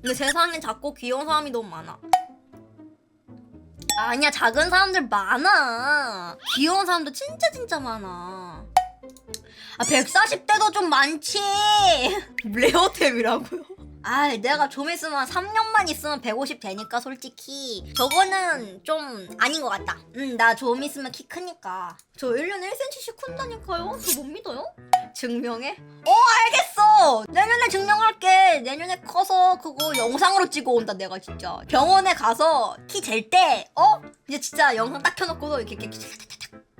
근데 세상엔 작고 귀여운 사람이 너무 많아. 아니야 작은 사람들 많아. 귀여운 사람도 진짜 진짜 많아. 아 140대도 좀 많지. 레어템이라고요? 아 내가 좀 있으면 3년만 있으면 150 되니까 솔직히 저거는 좀 아닌 것 같다. 응나 좀 있으면 키 크니까. 저 1년에 1cm씩 큰다니까요? 저 못 믿어요? 증명해? 어 알겠어. 내년에 증명할게. 내년에 커서 그거 영상으로 찍어 온다 내가 진짜. 병원에 가서 키 잴 때 어? 이제 진짜 영상 딱 켜놓고도 이렇게 이렇게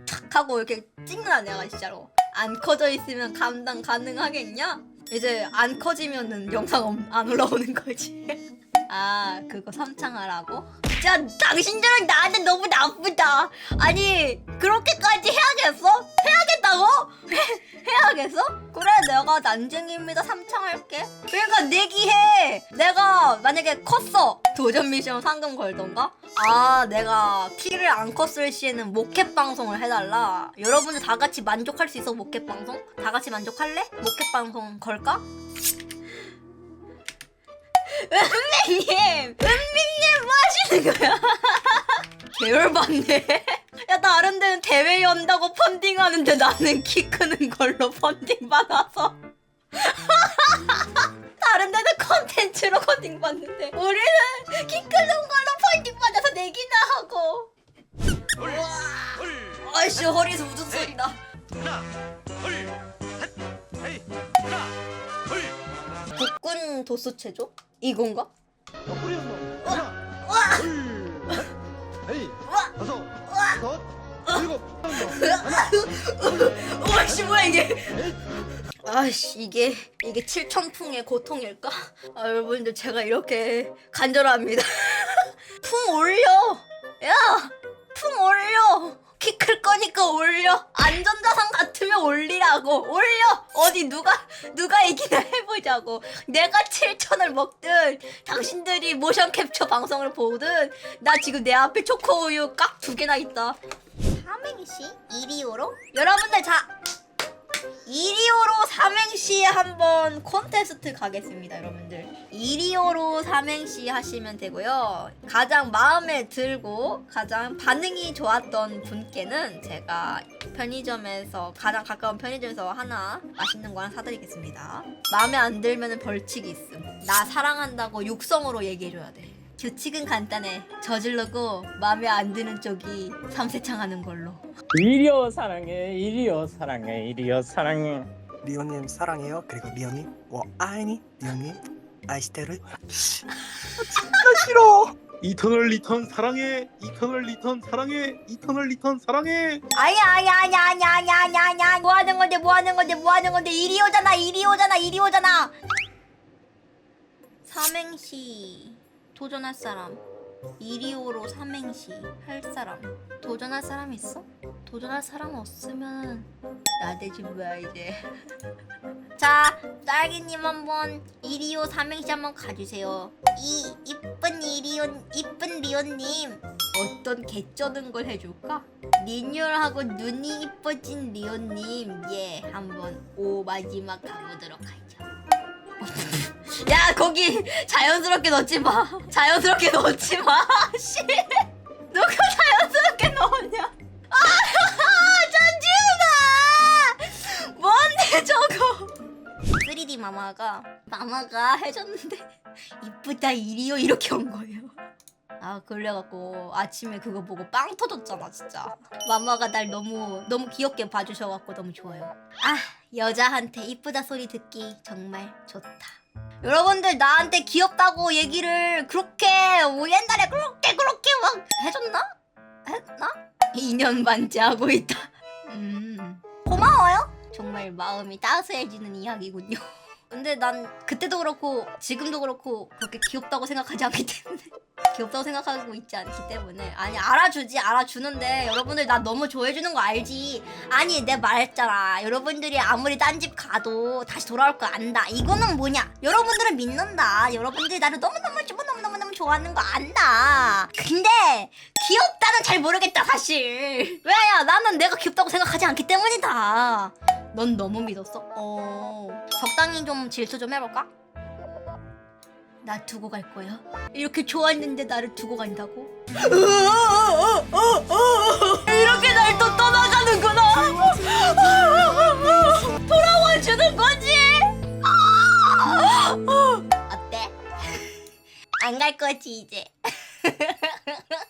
탁 하고 이렇게 찍는다 내가 진짜로. 안 커져 있으면 감당 가능하겠냐? 이제 안 커지면은 영상 엄- 안 올라오는 거지. 아 그거 삼창하라고? 진짜 당신들은 나한테 너무 나쁘다. 아니 그렇게까지 해야 난쟁이입니다 삼창할게. 그러니까 내기해. 내가 만약에 컸어 도전 미션 상금 걸던가? 아 내가 키를 안 컸을 시에는 모켓 방송을 해달라. 여러분들 다 같이 만족할 수 있어 모켓 방송? 다 같이 만족할래? 모켓 방송 걸까? 은민님! 은민님 뭐 하시는 거야? 계열받네. 야 다른 데는 대회 연다고 펀딩하는데 나는 키 크는 걸로 펀딩 받아서. 컨텐츠로 펀딩 받는데 우리는 키 크는 걸로 펀딩 받아서 내기나 하고. 우와. 아이씨 허리에서 무슨 소리 나. 하나, 둘, 셋, 에이, 하나, 둘. 국군 도수 체조? 이건가? 옆구리에서 하나, 와! 둘, 셋, 에이, 와! 다섯, 와! 여섯, 일곱, 하나, 와씨 뭐야 이게? 아씨 이게 이게 칠천풍의 고통일까? 아 여러분들 제가 이렇게 간절합니다. 풍 올려, 야, 풍 올려. 키 클 거니까 올려. 안전자산 같으면 올리라고. 올려. 어디 누가 누가 이기나 해보자고. 내가 7천을 먹든 당신들이 모션 캡처 방송을 보든 나 지금 내 앞에 초코우유 깍 두 개나 있다. 삼행시 1위호로 여러분들 자 1위호로 삼행시 한번 콘테스트 가겠습니다 여러분들. 1위호로 삼행시 하시면 되고요. 가장 마음에 들고 가장 반응이 좋았던 분께는 제가 편의점에서 가장 가까운 편의점에서 하나 맛있는 거 하나 사드리겠습니다. 마음에 안 들면 벌칙이 있음. 나 사랑한다고 육성으로 얘기해줘야 돼 규칙은 간단해. 저지르고 마음에 안 드는 쪽이 삼세창 하는 걸로. 이리어 사랑해 이리어 사랑해 이리어 사랑해. 리오님 사랑해요. 그리고 리오님 워 아이니 리오님 아이스테르. 진짜 싫어. 이터널 리턴 사랑해 이터널 리턴 사랑해 이터널 리턴 사랑해. 아니야 아니야 아니야 아니야 아니야 아니야 아니야. 뭐 하는 건데 뭐 하는 건데 뭐 하는 건데. 이리 오잖아 이리 오잖아 이리 오잖아. 삼행시 도전할 사람 이리오로 삼행시 할 사람 도전할 사람 있어? 도전할 사람 없으면 나대지 뭐야 이제 자 딸기님 한번 이리오 삼행시 한번 가주세요 이 이쁜 이리오 이쁜 리오님 어떤 개쩌는 걸 해줄까? 리뉴얼하고 눈이 이뻐진 리오님 예 한번 오 마지막 가보도록 하죠 야 거기 자연스럽게 넣지 마. 자연스럽게 넣지 마. 씨. 누가 자연스럽게 넣었냐? 아 전지우가 뭔데 저거? 3D 마마가 마마가 해줬는데 이쁘다 이리요 이렇게 온 거예요 아 그래갖고 아침에 그거 보고 빵 터졌잖아 진짜. 마마가 날 너무 너무 귀엽게 봐주셔갖고 너무 좋아요. 아 여자한테 이쁘다 소리 듣기 정말 좋다. 여러분들 나한테 귀엽다고 얘기를 그렇게 뭐 옛날에 그렇게 그렇게 막 해줬나? 했나? 2년 반째 하고 있다. 음 고마워요. 정말 마음이 따스해지는 이야기군요. 근데 난 그때도 그렇고 지금도 그렇고 그렇게 귀엽다고 생각하지 않기 때문에 귀엽다고 생각하고 있지 않기 때문에. 아니 알아주지 알아주는데. 여러분들 나 너무 좋아해주는 거 알지? 아니 내 말했잖아. 여러분들이 아무리 딴 집 가도 다시 돌아올 거 안다. 이거는 뭐냐? 여러분들은 믿는다. 여러분들이 나를 너무너무 너무너무너무 좋아하는 거 안다. 근데 귀엽다는 잘 모르겠다 사실. 왜야 나는 내가 귀엽다고 생각하지 않기 때문이다. 넌 너무 믿었어? 어. 적당히 좀 질투 좀 해볼까? 나 두고 갈 거야? 이렇게 좋았는데 나를 두고 간다고? 이렇게 날 또 떠나가는구나. 돌아와 주는 거지. 어때? 안 갈 거지 이제.